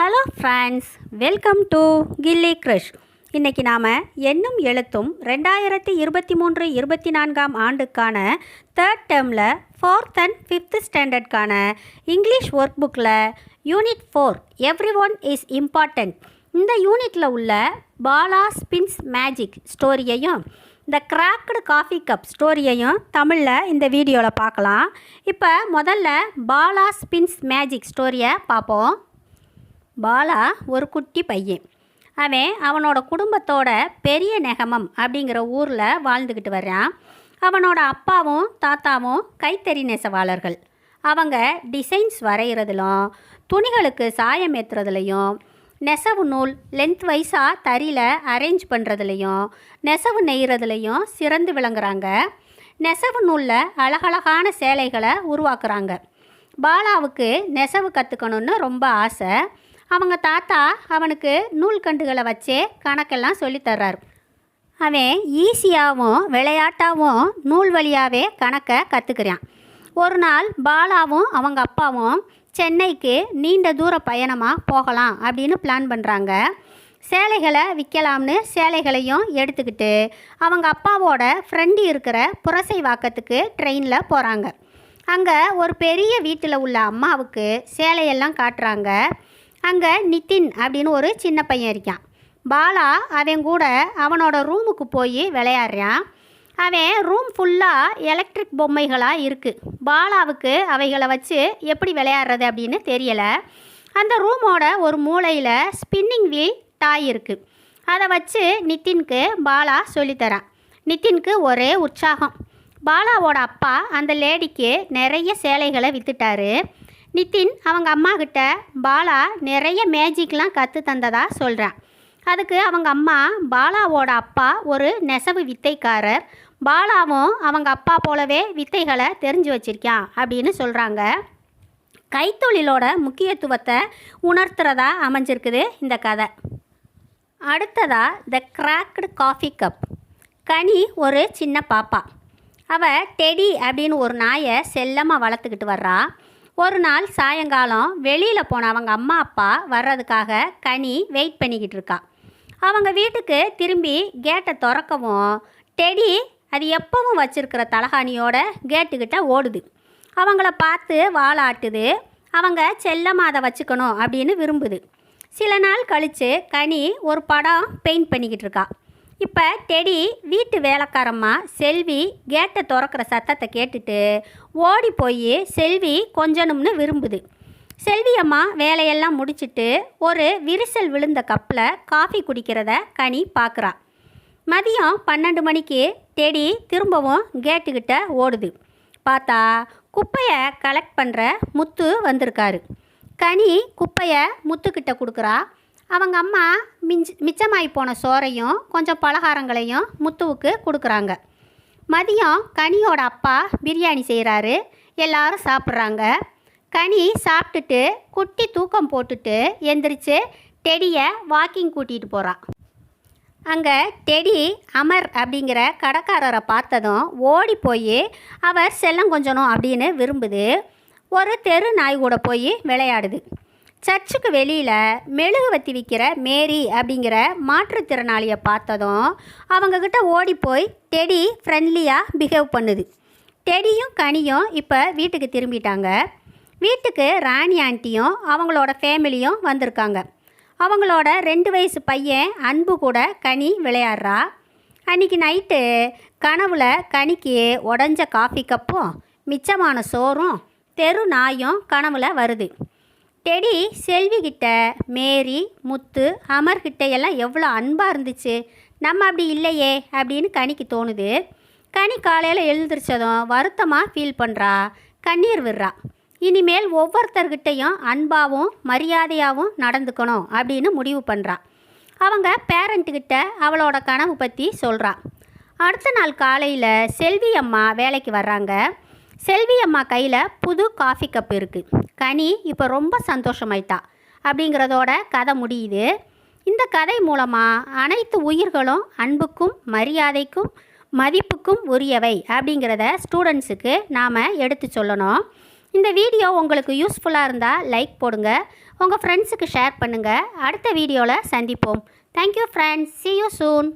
Hello friends welcome to Gilli crush இன்றைக்கி நாம் எண்ணும் எழுத்தும் ரெண்டாயிரத்தி இருபத்தி மூன்று இருபத்தி நான்காம் ஆண்டுக்கான தேர்ட் டேர்மில் ஃபோர்த் அண்ட் ஃபிஃப்த் ஸ்டாண்டர்ட்கான இங்கிலீஷ் ஒர்க் புக்கில் unit four every one is important இந்த யூனிட்டில் உள்ள பாலா ஸ்பின்ஸ் மேஜிக் ஸ்டோரியையும் இந்த கிராக்டு காஃபி கப் ஸ்டோரியையும் தமிழில் இந்த வீடியோவில் பார்க்கலாம். இப்போ முதல்ல பாலா ஸ்பின்ஸ் மேஜிக் ஸ்டோரியை பார்ப்போம். பாலா ஒரு குட்டி பையன். அவன் அவனோட குடும்பத்தோட பெரிய நெகமம் அப்படிங்கிற ஊரில் வாழ்ந்துக்கிட்டு வர்றான். அவனோட அப்பாவும் தாத்தாவும் கைத்தறி நெசவாளர்கள். அவங்க டிசைன்ஸ் வரைகிறதுலும் துணிகளுக்கு சாயம் ஏற்றுறதுலையும் நெசவு நூல் லென்த் வைஸாக தறியில் அரேஞ்ச் பண்ணுறதுலையும் நெசவு நெய்கிறதுலையும் சிறந்து விளங்குறாங்க. நெசவு நூலில் அழகழகான சேலைகளை உருவாக்குறாங்க. பாலாவுக்கு நெசவு கற்றுக்கணுன்னு ரொம்ப ஆசை. அவங்க தாத்தா அவனுக்கு நூல்கண்டுகளை வச்சே கணக்கெல்லாம் சொல்லித்தர்றாரு அவன் ஈஸியாகவும் விளையாட்டாகவும் நூல் வழியாகவே கணக்கை கற்றுக்கிறான் ஒரு நாள் பாலாவும் அவங்க அப்பாவும் சென்னைக்கு நீண்ட தூர பயணமாக போகலாம் அப்படின்னு பிளான் பண்ணுறாங்க சேலைகளை விற்கலாம்னு சேலைகளையும் எடுத்துக்கிட்டு அவங்க அப்பாவோட ஃப்ரெண்டு இருக்கிற புரசை வாக்கத்துக்கு ட்ரெயினில் போகிறாங்க அங்கே ஒரு பெரிய வீட்டில் உள்ள அம்மாவுக்கு சேலையெல்லாம் காட்டுறாங்க. அங்கே நிதின் அப்படின்னு ஒரு சின்ன பையன் இருக்கான். பாலா அவன் கூட அவனோட ரூமுக்கு போய் விளையாடுறான். அவன் ரூம் ஃபுல்லாக எலக்ட்ரிக் பொம்மைகளாக இருக்குது பாலாவுக்கு அவைகளை வச்சு எப்படி விளையாடுறது அப்படின்னு தெரியலை. அந்த ரூமோட ஒரு மூலையில் ஸ்பின்னிங் வீல் டாய் இருக்குது அதை வச்சு நிதின்க்கு பாலா சொல்லித்தரான். நிதின்க்கு ஒரே உற்சாகம். பாலாவோட அப்பா அந்த லேடிக்கு நிறைய சேலைகளை வித்துட்டாரு. நிதின் அவங்க அம்மா கிட்ட பாலா நிறைய மேஜிக்லாம் கற்று தந்ததா? சொல்கிறான் அதுக்கு அவங்க அம்மா பாலாவோட அப்பா ஒரு நெசவு வித்தைக்காரர். பாலாவும் அவங்க அப்பா போலவே வித்தைகளை தெரிஞ்சு வச்சிருக்கான் அப்படின்னு சொல்கிறாங்க கைத்தொழிலோட முக்கியத்துவத்தை உணர்த்துறதா அமைஞ்சிருக்குது இந்த கதை. அடுத்ததா த கிராக்டு காஃபி கப் கனி ஒரு சின்ன பாப்பா. அவள் டெடி அப்படின்னு ஒரு நாயை செல்லமாக வளர்த்துக்கிட்டு வர்றா. ஒரு நாள் சாயங்காலம் வெளியில் போன அவங்க அம்மா அப்பா வர்றதுக்காக கனி வெயிட் பண்ணிக்கிட்டு இருக்கா. அவங்க வீட்டுக்கு திரும்பி கேட்டை திறக்கவும் டெடி அது எப்பவும் வச்சிருக்கிற தலகாணியோட கேட்டுக்கிட்ட ஓடுது. அவங்கள பார்த்து வாழாட்டுது அவங்க செல்லமாக அதை வச்சுக்கணும் அப்படின்னு விரும்புது. சில நாள் கழித்து கனி ஒரு படம் பெயிண்ட் பண்ணிக்கிட்டு இருக்கா. இப்போ டெடி வீட்டு வேலைக்காரம்மா செல்வி கேட்டை திறக்கிற சத்தத்தை கேட்டுட்டு ஓடி போய் செல்வி கொஞ்சணும்னு விரும்புது. செல்வி அம்மா வேலையெல்லாம் முடிச்சுட்டு ஒரு விரிசல் விழுந்த கப்பில் காஃபி குடிக்கிறத கனி பார்க்குறா மதியம் பன்னெண்டு மணிக்கு டெடி திரும்பவும் கேட்டுக்கிட்ட ஓடுது. பார்த்தா குப்பையை கலெக்ட் பண்ணுற முத்து வந்திருக்காரு. கனி குப்பையை முத்துக்கிட்ட கொடுக்குறா. அவங்க அம்மா மிஞ்சி மிச்சமாகி போன சோறையும் கொஞ்சம் பலகாரங்களையும் முத்துவுக்கு கொடுக்குறாங்க. மதியம் கனியோட அப்பா பிரியாணி செய்கிறாரு எல்லாரும் சாப்பிட்றாங்க. கனி சாப்பிட்டுட்டு குட்டி தூக்கம் போட்டுட்டு எந்திரிச்சு டெடியை வாக்கிங் கூட்டிகிட்டு போகிறான் அங்கே டெடி அமர் அப்படிங்கிற கடைக்காரரை பார்த்ததும் ஓடி போய் அவர் செல்லம் கொஞ்சணும் அப்படின்னு விரும்புது. ஒரு தெரு நாய் கூட போய் விளையாடுது. சர்ச்சுக்கு வெளியில் மெழுகுவத்தி விற்கிற மேரி அப்படிங்கிற மாற்றுத்திறனாளியை பார்த்ததும் அவங்கக்கிட்ட ஓடி போய் டெடி ஃப்ரெண்ட்லியாக பிஹேவ் பண்ணுது. டெடியும் கனியும் இப்போ வீட்டுக்கு திரும்பிட்டாங்க. வீட்டுக்கு ராணி ஆண்டியும் அவங்களோட ஃபேமிலியும் வந்திருக்காங்க. அவங்களோட ரெண்டு வயசு பையன் அன்பு கூட கனி விளையாடுறா. அன்றைக்கி நைட்டு கனவுல கனிக்கு உடஞ்ச காஃபி கப்பும் மிச்சமான சோறும் தெரு நாயும் கனவுல வருது. டெடி செல்விகிட்ட மேரி முத்து அமர்கிட்ட எல்லாம் எவ்வளோ அன்பாக இருந்துச்சு. நம்ம அப்படி இல்லையே அப்படின்னு கனிக்கு தோணுது. கனி காலையில் எழுந்திரிச்சதும் வருத்தமாக ஃபீல் பண்ணுறா கண்ணீர் விடுறா. இனிமேல் ஒவ்வொருத்தர்கிட்டையும் அன்பாகவும் மரியாதையாகவும் நடந்துக்கணும் அப்படின்னு முடிவு பண்ணுறா அவங்க பேரண்ட்டுக்கிட்ட அவளோட கனவு பற்றி சொல்கிறா அடுத்த நாள் காலையில் செல்வி அம்மா வேலைக்கு வர்றாங்க. செல்வி அம்மா கையில் புது காஃபி கப் இருக்குது கனி இப்போ ரொம்ப சந்தோஷமாயிட்டா. அப்படிங்கிறதோட கதை முடியுது. இந்த கதை மூலமாக அனைத்து உயிர்களும் அன்புக்கும் மரியாதைக்கும் மதிப்புக்கும் உரியவை அப்படிங்கிறத ஸ்டூடெண்ட்ஸுக்கு நாம் எடுத்து சொல்லணும். இந்த வீடியோ உங்களுக்கு யூஸ்ஃபுல்லாக இருந்தால் லைக் போடுங்க. உங்கள் ஃப்ரெண்ட்ஸுக்கு ஷேர் பண்ணுங்கள் அடுத்த வீடியோவில் சந்திப்போம். Thank you friends see you soon